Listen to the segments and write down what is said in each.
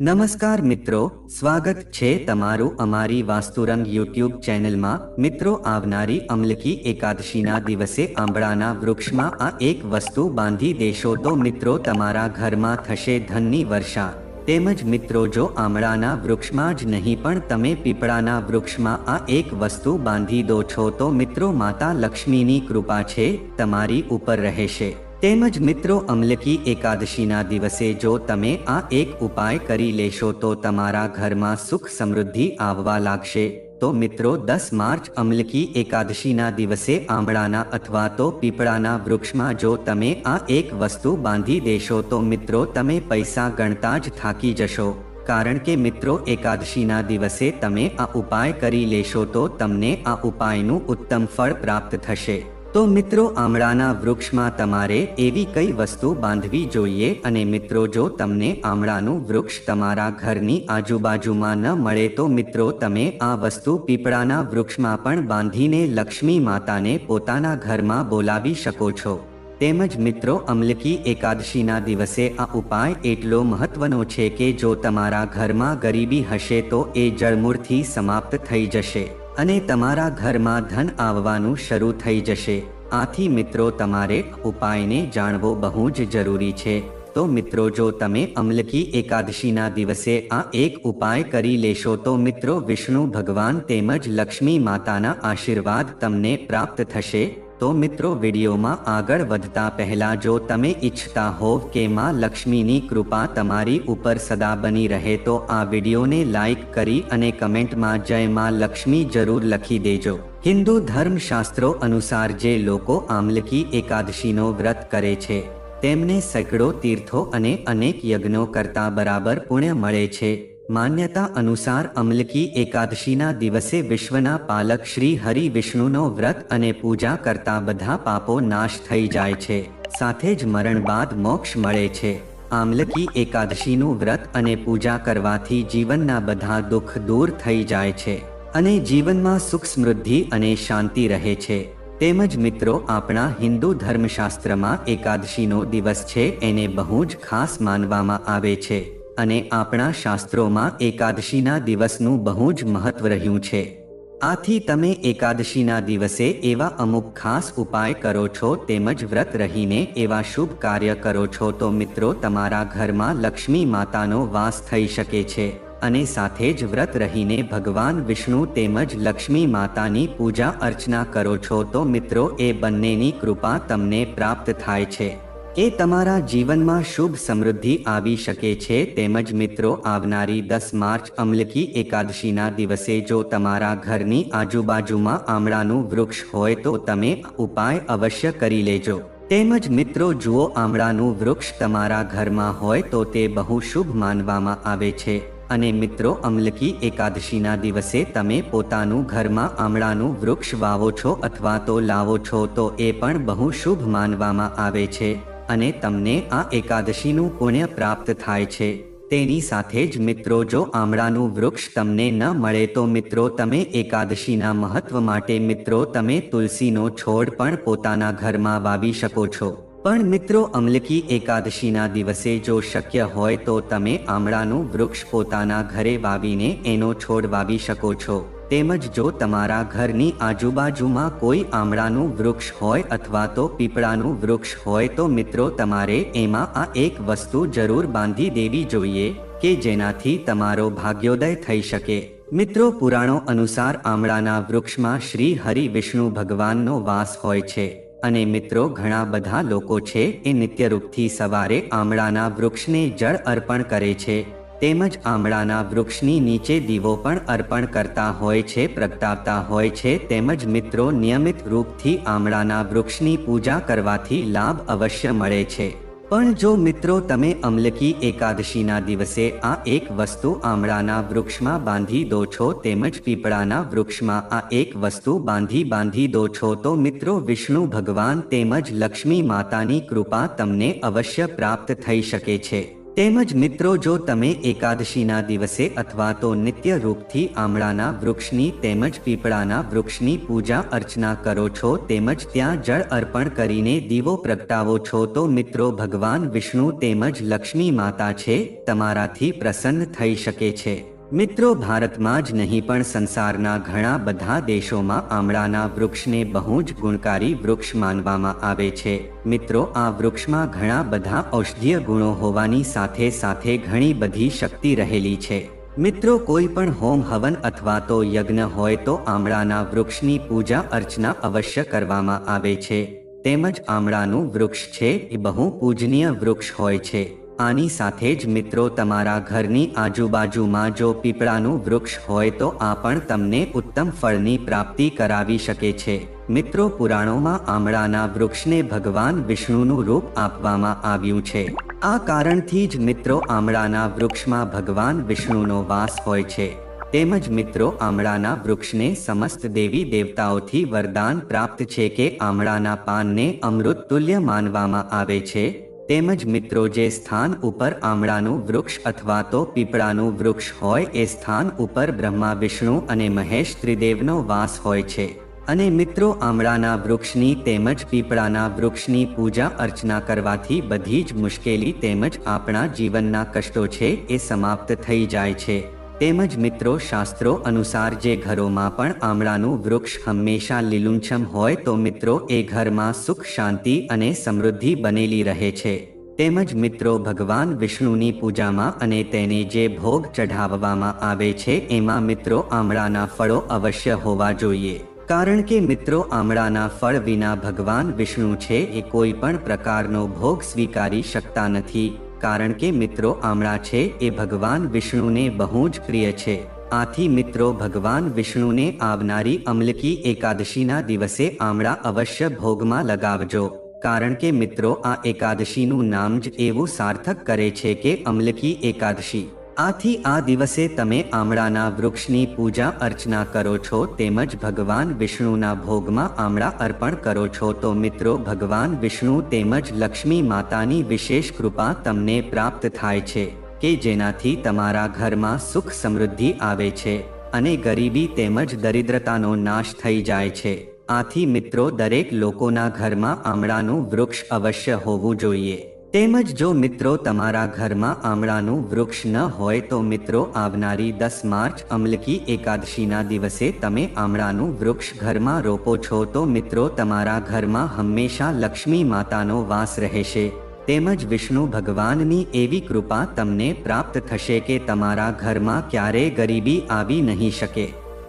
નમસ્કાર મિત્રો, સ્વાગત છે તમારું અમારી વાસ્તુરંગ યુટ્યુબ ચેનલમાં. મિત્રો, આવનારી અમલકી એકાદશીના દિવસે આંબળાના વૃક્ષમાં આ એક વસ્તુ બાંધી દેશો તો મિત્રો તમારા ઘરમાં થશે ધનની વર્ષા. તેમજ મિત્રો, જો આમળાના વૃક્ષમાં જ નહીં પણ તમે પીપળાના વૃક્ષમાં આ એક વસ્તુ બાંધી દો છો તો મિત્રો માતા લક્ષ્મીની કૃપા છે, તમારી ઉપર રહેશે. તેમજ મિત્રો અમલકી એકાદશીના દિવસે જો તમે આ એક ઉપાય કરી લેશો તો તમારા ઘરમાં સુખ સમૃદ્ધિ આવવા લાગશે. તો મિત્રો દસ માર્ચ અમલકી એકાદશીના દિવસે આંબળાના અથવા તો પીપળાના વૃક્ષમાં જો તમે આ એક વસ્તુ બાંધી દેશો તો મિત્રો તમે પૈસા ગણતા જ થાકી જશો. કારણ કે મિત્રો એકાદશીના દિવસે તમે આ ઉપાય કરી લેશો તો તમને આ ઉપાયનું ઉત્તમ ફળ પ્રાપ્ત થશે. તો મિત્રો આમળાના વૃક્ષમાં તમારે એવી કઈ વસ્તુ બાંધવી જોઈએ અને મિત્રો જો તમને આમળાનું વૃક્ષ તમારા ઘરની આજુબાજુમાં ન મળે તો મિત્રો તમે આ વસ્તુ પીપળાના વૃક્ષમાં પણ બાંધીને લક્ષ્મી માતાને પોતાના ઘરમાં બોલાવી શકો છો. તેમજ મિત્રો અમલકી એકાદશીના દિવસે આ ઉપાય એટલો મહત્વનો છે કે જો તમારા ઘરમાં ગરીબી હશે તો એ જળમૂળથી સમાપ્ત થઈ જશે. અને તમારા ઘરમાં ધન આવવાનું શરૂ થઈ જશે. આથી મિત્રો, તમારે ઉપાયને જાણવો બહુ જ જરૂરી છે. તો મિત્રો, જો તમે અમલકી એકાદશીના દિવસે આ એક ઉપાય કરી લેશો, તો મિત્રો, વિષ્ણુ ભગવાન તેમજ લક્ષ્મી માતાના આશીર્વાદ તમને પ્રાપ્ત થશે. તો મિત્રો વિડીયોમાં આગળ વધતા પહેલા જો તમે ઈચ્છતા હોવ કે માં લક્ષ્મીની કૃપા તમારી ઉપર સદા બની રહે તો આ વિડીયોને લાઈક કરી અને કમેન્ટમાં જય માં લક્ષ્મી જરૂર લખી દેજો. હિન્દુ ધર્મશાસ્ત્રો અનુસાર જે લોકો આમલકી એકાદશીનો વ્રત કરે છે, તેમને સેંકડો તીર્થો અને અનેક યજ્ઞો કરતા બરાબર પુણ્ય મળે છે. માન્યતા અનુસાર અમલકી એકાદશીના દિવસે વિશ્વના પાલક શ્રી હરિ વિષ્ણુનો વ્રત અને પૂજા કરતા બધા પાપો નાશ થઈ જાય છે. સાથે જ મરણ બાદ મોક્ષ મળે છે. આમલકી એકાદશીનું વ્રત અને પૂજા કરવાથી જીવનના બધા દુઃખ દૂર થઈ જાય છે અને જીવનમાં સુખ સમૃદ્ધિ અને શાંતિ રહે છે. તેમજ મિત્રો, આપણા હિન્દુ ધર્મશાસ્ત્રમાં એકાદશીનો દિવસ છે એને બહુ જ ખાસ માનવામાં આવે છે. અને આપણા શાસ્ત્રોમાં એકાદશીના દિવસનું બહુ જ મહત્વ રહ્યું છે. આથી તમે એકાદશીના દિવસે એવા અમુક ખાસ ઉપાય કરો છો તેમજ વ્રત રહીને એવા શુભ કાર્ય કરો છો તો મિત્રો તમારા ઘરમાં લક્ષ્મી માતાનો વાસ થઈ શકે છે અને સાથે જ વ્રત રહીને ભગવાન વિષ્ણુ તેમજ લક્ષ્મી માતાની પૂજા અર્ચના કરો છો તો મિત્રો એ બંનેની કૃપા તમને પ્રાપ્ત થાય છે. એ તમારા જીવનમાં શુભ સમૃદ્ધિ આવી શકે છે તેમજ મિત્રો, આવનારી દસ માર્ચ અમલકી એકાદશીના દિવસે જો તમારા ઘરની આજુબાજુમાં આમળાનું વૃક્ષ હોય તો તમે ઉપાય અવશ્ય કરી લેજો. તેમજ મિત્રો, જુઓ આમળાનું વૃક્ષ તમારા ઘરમાં હોય તો તે બહુ શુભ માનવામાં આવે છે. અને મિત્રો, અમલકી એકાદશીના દિવસે તમે પોતાનું ઘરમાં આમળાનું વૃક્ષ વાવો છો અથવા તો લાવો છો તો એ પણ બહુ શુભ માનવામાં આવે છે. અને તમને આ એકાદશીનું પુણ્ય પ્રાપ્ત થાય છે. તેની સાથે જ મિત્રો, જો આમળાનું વૃક્ષ તમને ન મળે તો મિત્રો, તમે એકાદશીના મહત્વ માટે મિત્રો, તમે તુલસીનો છોડ પણ પોતાના ઘરમાં વાવી શકો છો. પણ મિત્રો, અમલકી એકાદશીના દિવસે જો શક્ય હોય તો તમે આમળાનું વૃક્ષ પોતાના ઘરે વાવીને એનો છોડ વાવી શકો છો. તેમજ જો તમારા ઘરની આજુબાજુમાં કોઈ આમળાનું વૃક્ષ હોય અથવા તો પીપળાનું વૃક્ષ હોય તો મિત્રો તમારે એમાં આ એક વસ્તુ જરૂર બાંધી દેવી જોઈએ કે જેનાથી તમારો ભાગ્યોદય થઈ શકે. મિત્રો, પુરાણો અનુસાર આમળાના વૃક્ષમાં શ્રી હરિ વિષ્ણુ ભગવાનનો વાસ હોય છે. અને મિત્રો, ઘણા બધા લોકો છે એ નિત્યરૂપથી સવારે આમળાના વૃક્ષને જળ અર્પણ કરે છે. તેમજ આમળાના વૃક્ષની નીચે દીવો પણ અર્પણ કરતા હોય છે, પ્રગટાવતા હોય છે, તેમજ મિત્રો નિયમિત રૂપથી આમળાના વૃક્ષની પૂજા કરવાથી લાભ અવશ્ય મળે છે. પણ જો મિત્રો તમે અમલકી એકાદશીના દિવસે આ એક વસ્તુ આમળાના વૃક્ષમાં બાંધી દો છો, તેમજ પીપળાના વૃક્ષમાં આ એક વસ્તુ બાંધી બાંધી દો છો, તો મિત્રો વિષ્ણુ ભગવાન તેમજ લક્ષ્મી માતાની કૃપા તમને અવશ્ય પ્રાપ્ત થઈ શકે છે. તેમજ મિત્રો, જો તમે એકાદશીના દિવસે અથવા તો નિત્ય રૂપથી આમળાના વૃક્ષની તેમજ પીપળાના વૃક્ષની પૂજા અર્ચના કરો છો, તેમજ ત્યાં જળ અર્પણ કરીને દીવો પ્રગટાવો છો, તો મિત્રો, ભગવાન વિષ્ણુ તેમજ લક્ષ્મી માતા છે, તમારાથી પ્રસન્ન થઈ શકે છે. મિત્રો, ભારતમાં જ નહીં, પણ સંસારના ઘણા બધા દેશોમાં આમળાના વૃક્ષને બહુ જ ગુણકારી વૃક્ષ માનવામાં આવે છે. મિત્રો, આ વૃક્ષમાં ઘણા બધા ઔષધીય ગુણો હોવાની સાથે સાથે ઘણી બધી શક્તિ રહેલી છે. મિત્રો, કોઈ પણ હોમ હવન અથવા તો યજ્ઞ હોય તો આમળાના વૃક્ષની પૂજા અર્ચના અવશ્ય કરવામાં આવે છે. તેમજ આમળાનું વૃક્ષ છે, એ બહુ પૂજનીય વૃક્ષ હોય છે. આની સાથે જ મિત્રો તમારા ઘરની આજુબાજુમાં જો પીપળાનું વૃક્ષ હોય તો આ પણ તમને ઉત્તમ ફળની પ્રાપ્તિ કરાવી શકે છે. મિત્રો પુરાણોમાં આમળાના વૃક્ષને ભગવાન વિષ્ણુનું રૂપ આપવામાં આવ્યું છે. આ કારણથી જ મિત્રો આમળાના વૃક્ષમાં ભગવાન વિષ્ણુનો વાસ હોય છે. તેમજ મિત્રો આમળાના વૃક્ષને સમસ્ત દેવી દેવતાઓથી વરદાન પ્રાપ્ત છે કે આમળાના પાનને અમૃત તુલ્ય માનવામાં આવે છે. તેમજ મિત્રો જે સ્થાન ઉપર આમળાનું વૃક્ષ અથવા તો પીપળાનું વૃક્ષ હોય એ સ્થાન ઉપર બ્રહ્મા, વિષ્ણુ અને મહેશ ત્રિદેવનો વાસ હોય છે. અને મિત્રો આમળાના વૃક્ષની તેમજ પીપળાના વૃક્ષની પૂજા, અર્ચના કરવાથી બધી જ મુશ્કેલી તેમજ આપણા જીવનના કષ્ટો છે એ સમાપ્ત થઈ જાય છે. તેમજ મિત્રો શાસ્ત્રો અનુસાર જે ઘરોમાં પણ આમળાનું વૃક્ષ હંમેશા લીલુંછમ હોય તો મિત્રો એ ઘરમાં સુખ, શાંતિ અને સમૃદ્ધિ બનેલી રહે છે. તેમજ મિત્રો ભગવાન વિષ્ણુની પૂજામાં અને તેને જે ભોગ ચઢાવવામાં આવે છે એમાં મિત્રો આમળાના ફળો અવશ્ય હોવા જોઈએ. કારણ કે મિત્રો આમળાના ફળ વિના ભગવાન વિષ્ણુ છે એ કોઈ પણ પ્રકારનો ભોગ સ્વીકારી શકતા નથી. કારણ કે મિત્રો આમળા છે, એ ભગવાન વિષ્ણુને બહુ જ પ્રિય છે. આથી મિત્રો, ભગવાન વિષ્ણુને આવનારી અમલકી એકાદશીના દિવસે આમળા અવશ્ય ભોગમાં લગાવજો. કારણ કે મિત્રો, આ એકાદશીનું નામ જ એવું સાર્થક કરે છે કે અમલકી એકાદશી. આથી આ દિવસે તમે આમળાના વૃક્ષની પૂજા અર્ચના કરો છો તેમજ ભગવાન વિષ્ણુના ભોગમાં આમળા અર્પણ કરો છો. તો મિત્રો, ભગવાન વિષ્ણુ તેમજ લક્ષ્મી માતાની વિશેષ કૃપા તમને પ્રાપ્ત થાય છે કે જેનાથી તમારા ઘરમાં સુખ સમૃદ્ધિ આવે છે અને ગરીબી તેમજ દરિદ્રતાનો નાશ થઈ જાય છે. આથી મિત્રો, દરેક લોકોના ઘરમાં આમળાનું વૃક્ષ અવશ્ય હોવું જોઈએ. તેમજ જો મિત્રો તમારા ઘરમાં આમળાનું વૃક્ષ ન હોય તો મિત્રો આવનારી દસ માર્ચ અમલકી એકાદશીના દિવસે તમે આમળાનું વૃક્ષ ઘરમાં રોપો છો તો મિત્રો તમારા ઘરમાં હંમેશા લક્ષ્મી માતાનો વાસ રહેશે. તેમજ વિષ્ણુ ભગવાનની એવી કૃપા તમને પ્રાપ્ત થશે કે તમારા ઘરમાં ક્યારેય ગરીબી આવી નહીં શકે.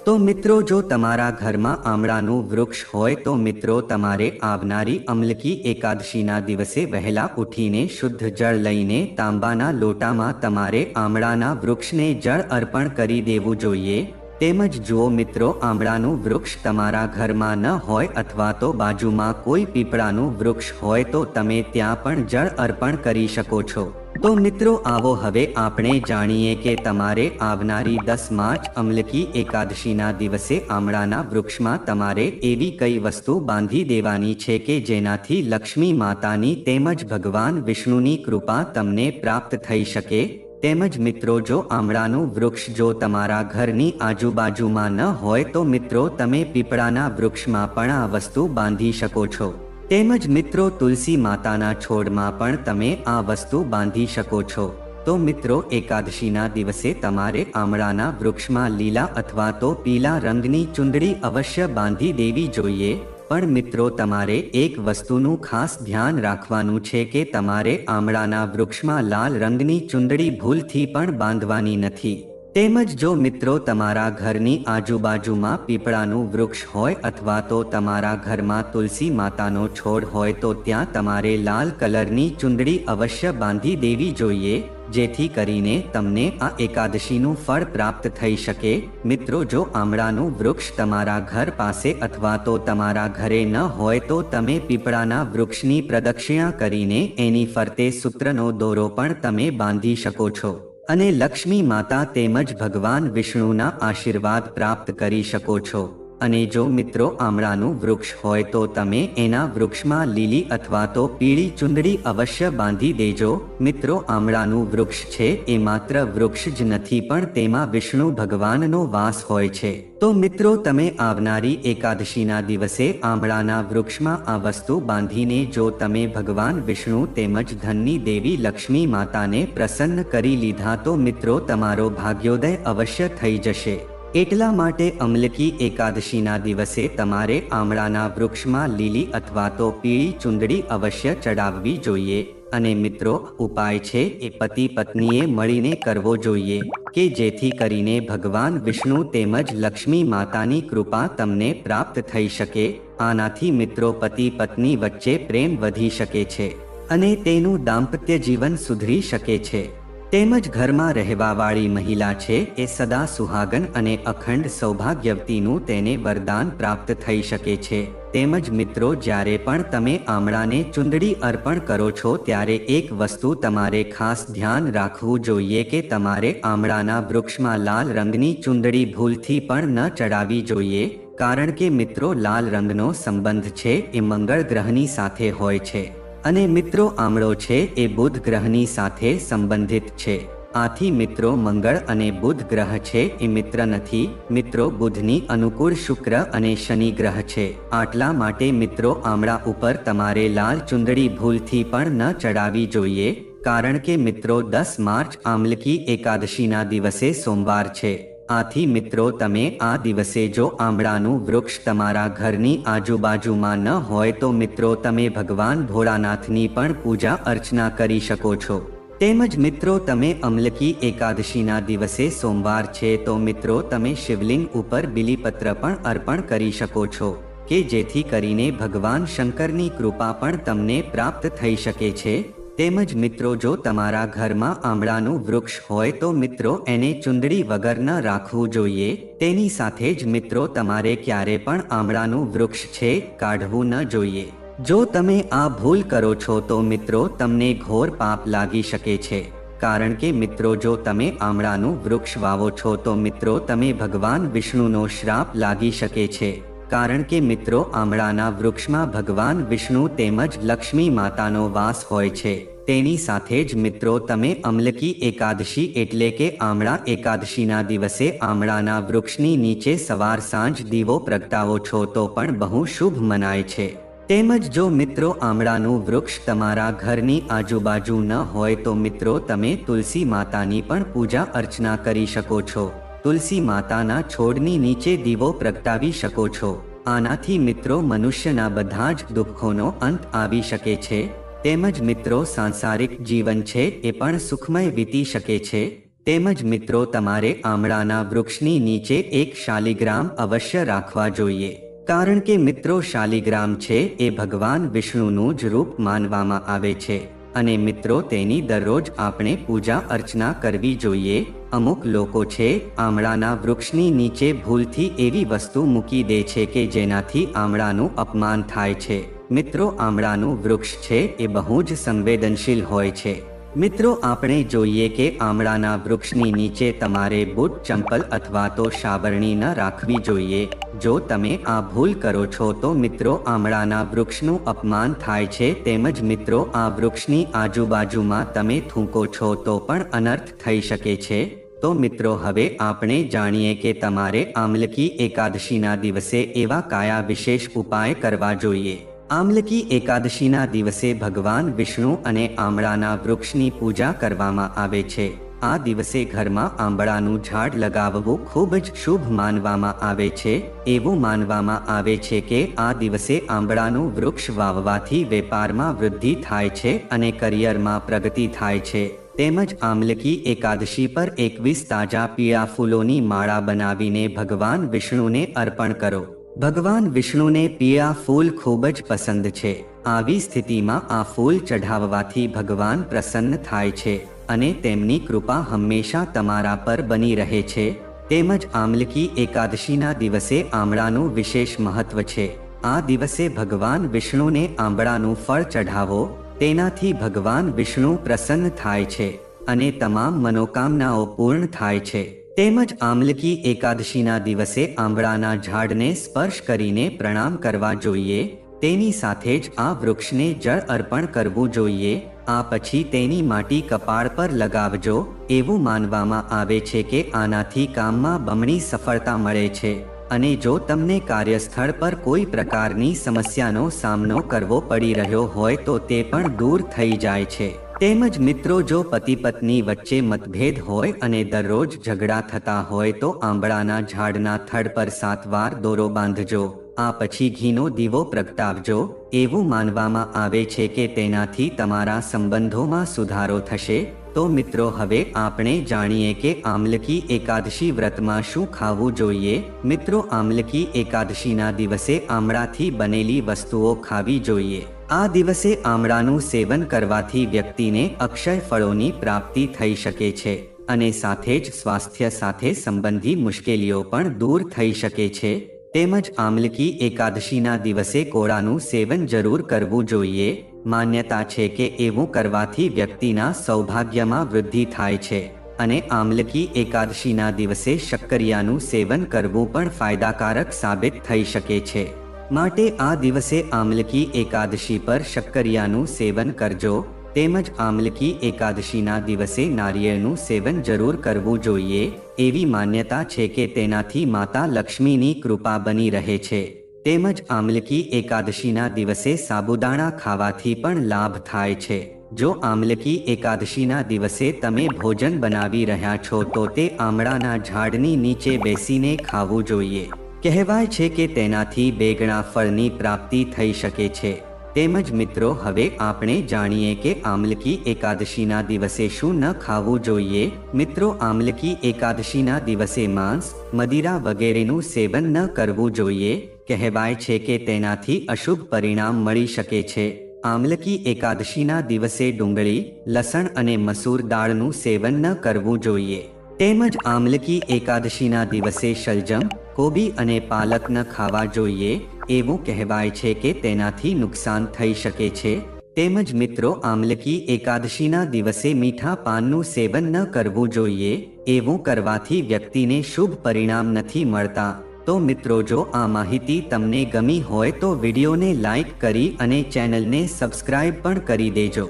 તો મિત્રો, જો તમારા ઘરમાં આમળાનું વૃક્ષ હોય તો મિત્રો, તમારે આવનારી અમલકી એકાદશીના દિવસે વહેલા ઉઠીને શુદ્ધ જળ લઈને તાંબાના લોટામાં તમારે આમળાના વૃક્ષને જળ અર્પણ કરી દેવું જોઈએ. તેમજ જુઓ મિત્રો, આમળાનું વૃક્ષ તમારા ઘરમાં ન હોય અથવા તો બાજુમાં કોઈ પીપળાનું વૃક્ષ હોય તો તમે ત્યાં પણ જળ અર્પણ કરી શકો છો. તો મિત્રો આવો હવે આપણે જાણીએ કે તમારે આવનારી દસ માર્ચ અમલકી એકાદશીના દિવસે આમળાના વૃક્ષમાં તમારે એવી કઈ વસ્તુ બાંધી દેવાની છે કે જેનાથી લક્ષ્મી માતાની તેમજ ભગવાન વિષ્ણુની કૃપા તમને પ્રાપ્ત થઈ શકે? તેમજ મિત્રો જો આમળાનું વૃક્ષ જો તમારા ઘરની આજુબાજુમાં ન હોય તો મિત્રો તમે પીપળાના વૃક્ષમાં પણ આ વસ્તુ બાંધી શકો છો. તેમજ મિત્રો તુલસી માતાના છોડમાં પણ તમે આ વસ્તુ બાંધી શકો છો. તો મિત્રો, એકાદશીના દિવસે તમારે આમળાના વૃક્ષમાં લીલા અથવા તો પીલા રંગની ચુંદડી અવશ્ય બાંધી દેવી જોઈએ. પણ મિત્રો, તમારે એક વસ્તુનું ખાસ ધ્યાન રાખવાનું છે કે તમારે આમળાના વૃક્ષમાં લાલ રંગની ચુંદડી ભૂલથી પણ બાંધવાની નથી. તેમજ જો મિત્રો તમારા ઘરની આજુબાજુમાં પીપળાનું વૃક્ષ હોય અથવા તો તમારા ઘરમાં તુલસી માતાનો છોડ હોય તો ત્યાં તમારે લાલ કલરની ચુંદડી અવશ્ય બાંધી દેવી જોઈએ, જેથી કરીને તમને આ એકાદશીનું ફળ પ્રાપ્ત થઈ શકે. મિત્રો, જો આમળાનું વૃક્ષ તમારા ઘર પાસે અથવા તો તમારા ઘરે ન હોય તો તમે પીપળાના વૃક્ષની પ્રદક્ષિણા કરીને એની ફરતે સૂત્રનો દોરો પણ તમે બાંધી શકો છો. અને લક્ષ્મી માતા તેમજ ભગવાન વિષ્ણુના આશીર્વાદ પ્રાપ્ત કરી શકો છો. અને જો મિત્રો આમળાનું વૃક્ષ હોય તો તમે એના વૃક્ષમાં લીલી અથવા તો પીળી ચુંદડી અવશ્ય બાંધી દેજો. મિત્રો, આમળાનું વૃક્ષ છે એ માત્ર વૃક્ષ જ નથી પણ તેમાં વિષ્ણુ ભગવાનનો વાસ હોય છે. તો મિત્રો, તમે આવનારી એકાદશીના દિવસે આંબળાના વૃક્ષમાં આ વસ્તુ બાંધીને જો તમે ભગવાન વિષ્ણુ તેમજ ધનની દેવી લક્ષ્મી માતાને પ્રસન્ન કરી લીધા તો મિત્રો, તમારો ભાગ્યોદય અવશ્ય થઈ જશે. એટલા માટે અમલકી એકાદશીના દિવસે તમારે આમળાના વૃક્ષમાં લીલી અથવા તો પીળી ચુંદડી અવશ્ય ચડાવવી જોઈએ. અને મિત્રો, ઉપાય છે એ પતિ પત્નીએ મળીને કરવો જોઈએ કે જેથી કરીને ભગવાન વિષ્ણુ તેમજ લક્ષ્મી માતાની કૃપા તમને પ્રાપ્ત થઈ શકે. આનાથી મિત્રો, પતિ પત્ની વચ્ચે પ્રેમ વધી શકે છે અને તેનું દાંપત્ય જીવન સુધરી શકે છે. તેમજ ઘરમાં રહેવાવાળી મહિલા છે એ સદા સુહાગન અને અખંડ સૌભાગ્યવતીનું તેને વરદાન પ્રાપ્ત થઈ શકે છે. તેમજ મિત્રો, જ્યારે પણ તમે આમળાને ચુંદડી અર્પણ કરો છો, ત્યારે એક વસ્તુ તમારે ખાસ ધ્યાન રાખવું જોઈએ કે તમારે આમળાના વૃક્ષમાં લાલ રંગની ચુંદડી ભૂલથી પણ ન ચડાવી જોઈએ, કારણ કે મિત્રો, લાલ રંગનો સંબંધ છે એ મંગળ ગ્રહની સાથે હોય છે. અને મિત્રો આમળો છે એ બુધ ગ્રહની સાથે સંબંધિત છે. આથી મિત્રો મંગળ અને બુધ ગ્રહ છે એ મિત્ર નથી. મિત્રો બુધની અનુકૂળ શુક્ર અને શનિ ગ્રહ છે. આટલા માટે મિત્રો આમળા ઉપર તમારે લાલ ચુંદડી ભૂલથી પણ ન ચડાવી જોઈએ, કારણ કે મિત્રો દસ માર્ચ આમલકી એકાદશીના દિવસે સોમવાર છે. આથી મિત્રો તમે આ દિવસે જો આંબળાનું વૃક્ષ તમારા ઘરની આજુબાજુમાં ન હોય તો મિત્રો તમે ભગવાન ભોળાનાથની પણ પૂજા અર્ચના કરી શકો છો. તેમજ મિત્રો તમે અમલકી એકાદશીના દિવસે સોમવાર છે તો મિત્રો તમે શિવલિંગ ઉપર બિલીપત્ર પણ અર્પણ કરી શકો છો, કે જેથી કરીને ભગવાન શંકરની કૃપા પણ તમને પ્રાપ્ત થઈ શકે છે. તેમજ મિત્રો, જો તમારા ઘરમાં આંબળાનું વૃક્ષ હોય તો મિત્રો, એને ચુંદડી વગર ન રાખવું જોઈએ. તેની સાથે જ મિત્રો, તમારે ક્યારે પણ આંબળાનું વૃક્ષ છે, કાઢવું ન જોઈએ. જો તમે આ ભૂલ કરો છો, તો મિત્રો, તમને ઘોર પાપ લાગી શકે છે. કારણ કે મિત્રો, જો તમે આમળાનું વૃક્ષ વાવો છો, તો મિત્રો, તમે ભગવાન વિષ્ણુનો શ્રાપ લાગી શકે છે. કારણ કે મિત્રો, આમળાના વૃક્ષમાં ભગવાન વિષ્ણુ તેમજ લક્ષ્મી માતાનો વાસ હોય છે. તેની સાથે જ મિત્રો, તમે અમલકી એકાદશી એટલે કે આમળા એકાદશીના દિવસે આમળાના વૃક્ષની નીચે સવાર સાંજ દીવો પ્રગટાવો છો તો પણ બહુ શુભ મનાય છે. તેમજ જો મિત્રો, આમળાનું વૃક્ષ તમારા ઘરની આજુબાજુ ન હોય તો મિત્રો, તમે તુલસી માતાની પણ પૂજા અર્ચના કરી શકો છો. તુલસી માતાના છોડની નીચે દીવો પ્રગટાવી શકો છો. આનાથી મિત્રો મનુષ્યના બધા જ દુઃખોનો અંત આવી શકે છે. તેમજ મિત્રો સાંસારિક જીવન છે એ પણ સુખમય વીતી શકે છે. તેમજ મિત્રો તમારે આમળાના વૃક્ષની નીચે એક શાલિગ્રામ અવશ્ય રાખવા જોઈએ. કારણ કે મિત્રો શાલિગ્રામ છે એ ભગવાન વિષ્ણુનું જ રૂપ માનવામાં આવે છે. અને મિત્રો, તેની દરરોજ આપણે પૂજા અર્ચના કરવી જોઈએ. અમુક લોકો છે, આમળાના વૃક્ષની નીચે ભૂલથી એવી વસ્તુ મૂકી દે છે કે જેનાથી આમળાનું અપમાન થાય છે. મિત્રો, આમળાનું વૃક્ષ છે, એ બહુ જ સંવેદનશીલ હોય છે. મિત્રો, આપણે જોઈએ કે આમળાના વૃક્ષની નીચે તમારે બૂટ, ચંપલ અથવા તો શાવરણી ન રાખવી જોઈએ. જો તમે આ ભૂલ કરો છો, તો મિત્રો, આમળાના વૃક્ષનું અપમાન થાય છે. તેમજ મિત્રો, આ વૃક્ષની આજુબાજુમાં તમે થૂંકો છો, તો પણ અનર્થ થઈ શકે છે. તો મિત્રો, હવે આપણે જાણીએ કે તમારે આમલકી એકાદશીના દિવસે એવા કયા વિશેષ ઉપાય કરવા જોઈએ. આમલકી એકાદશીના દિવસે ભગવાન વિષ્ણુ અને આમળાના વૃક્ષની પૂજા કરવામાં આવે છે. આ દિવસે ઘરમાં આંબળાનું ઝાડ લગાવવું ખૂબ જ શુભ માનવામાં આવે છે. એવું માનવામાં આવે છે કે આ દિવસે આંબળાનું વૃક્ષ વાવવાથી વેપારમાં વૃદ્ધિ થાય છે અને કરિયરમાં પ્રગતિ થાય છે. તેમજ આમલકી એકાદશી પર એકવીસ તાજા પીળા ફૂલોની માળા બનાવીને ભગવાન વિષ્ણુને અર્પણ કરો. ભગવાન વિષ્ણુને પીળા ફૂલ ખૂબ જ પસંદ છે. આવી સ્થિતિમાં આ ફૂલ ચઢાવવાથી ભગવાન પ્રસન્ન થાય છે અને તેમની કૃપા હંમેશા તમારા પર બની રહે છે. તેમજ આમલકી એકાદશીના દિવસે આમળાનું વિશેષ મહત્વ છે. આ દિવસે ભગવાન વિષ્ણુને આંબળાનું ફળ ચઢાવો, તેનાથી ભગવાન વિષ્ણુ પ્રસન્ન થાય છે અને તમામ મનોકામનાઓ પૂર્ણ થાય છે. તેમજ આમલકી એકાદશીના દિવસે આંબળાના ઝાડને સ્પર્શ કરીને પ્રણામ કરવા જોઈએ, તેની સાથે જ આ વૃક્ષને જળ અર્પણ કરવું જોઈએ, આ પછી તેની માટી કપાળ પર લગાવજો, એવું માનવામાં આવે છે કે આનાથી કામમાં બમણી સફળતા મળે છે, અને જો તમને કાર્યસ્થળ પર કોઈ પ્રકારની સમસ્યાનો સામનો કરવો પડી રહ્યો હોય તો તે પણ દૂર થઈ જાય છે. તેમજ મિત્રો, જો પતિ પત્ની વચ્ચે મતભેદ હોય અને દરરોજ ઝઘડા થતા હોય, તો આંબળાના ઝાડના થડ પર સાત વાર દોરો બાંધજો. આ પછી ઘીનો દીવો પ્રગટાવજો. એવું માનવામાં આવે છે કે તેનાથી તમારા સંબંધોમાં સુધારો થશે. તો મિત્રો, હવે આપણે જાણીએ કે આમલકી એકાદશી વ્રતમાં શું ખાવું જોઈએ. મિત્રો, આમલકી એકાદશીના દિવસે આમળાથી બનેલી વસ્તુઓ ખાવી જોઈએ. આ દિવસે આમળાનું સેવન કરવાથી વ્યક્તિને અક્ષય ફળોની પ્રાપ્તિ થઈ શકે છે અને સાથે જ સ્વાસ્થ્ય સાથે સંબંધી મુશ્કેલીઓ પણ દૂર થઈ શકે છે. તેમજ આમલકી એકાદશીના દિવસે કોળાનું સેવન જરૂર કરવું જોઈએ. માન્યતા છે કે એવું કરવાથી વ્યક્તિના સૌભાગ્યમાં વૃદ્ધિ થાય છે અને આમલકી એકાદશીના દિવસે શક્કરિયાનું સેવન કરવું પણ ફાયદાકારક સાબિત થઈ શકે છે. માટે આ દિવસે આમલકી એકાદશી પર શક્કરિયાનું સેવન કરજો. તેમજ આમલકી એકાદશીના દિવસે નારિયેળનું સેવન જરૂર કરવું જોઈએ. એવી માન્યતા છે કે તેનાથી માતા લક્ષ્મીની કૃપા બની રહે છે. તેમજ આમલકી એકાદશીના દિવસે સાબુદાણા ખાવાથી પણ લાભ થાય છે. જો આમલકી એકાદશીના દિવસે તમે ભોજન બનાવી રહ્યા છો તો તે આમળાના ઝાડની નીચે બેસીને ખાવું જોઈએ. કહેવાય છે કે તેનાથી બેગણા ફળની પ્રાપ્તિ થઈ શકે છે. તેમજ મિત્રો, હવે આપણે જાણીએ કે આમલકી એકાદશીના દિવસે શું ન ખાવું જોઈએ. મિત્રો, આમલકી એકાદશીના દિવસે માંસ, મદિરા વગેરેનું સેવન ન કરવું જોઈએ. કહેવાય છે કે તેનાથી અશુભ પરિણામ મળી શકે છે. આમલકી એકાદશીના દિવસે ડુંગળી, લસણ અને મસૂર દાળનું સેવન ન કરવું જોઈએ. તેમજ આમલકી એકાદશીના દિવસે શલજમ, કોબી અને પાલક ન ખાવા જોઈએ એવું કહેવાય છે કે તેનાથી નુકસાન થઈ શકે છે. તેમજ મિત્રો, આમલકી એકાદશીના દિવસે મીઠા પાનનું સેવન ન કરવું જોઈએ એવું કરવાથી વ્યક્તિને શુભ પરિણામ નથી મળતા. તો મિત્રો, જો આ માહિતી તમને ગમી હોય તો વિડીયોને લાઈક કરી અને ચેનલને સબસ્ક્રાઇબ પણ કરી દેજો.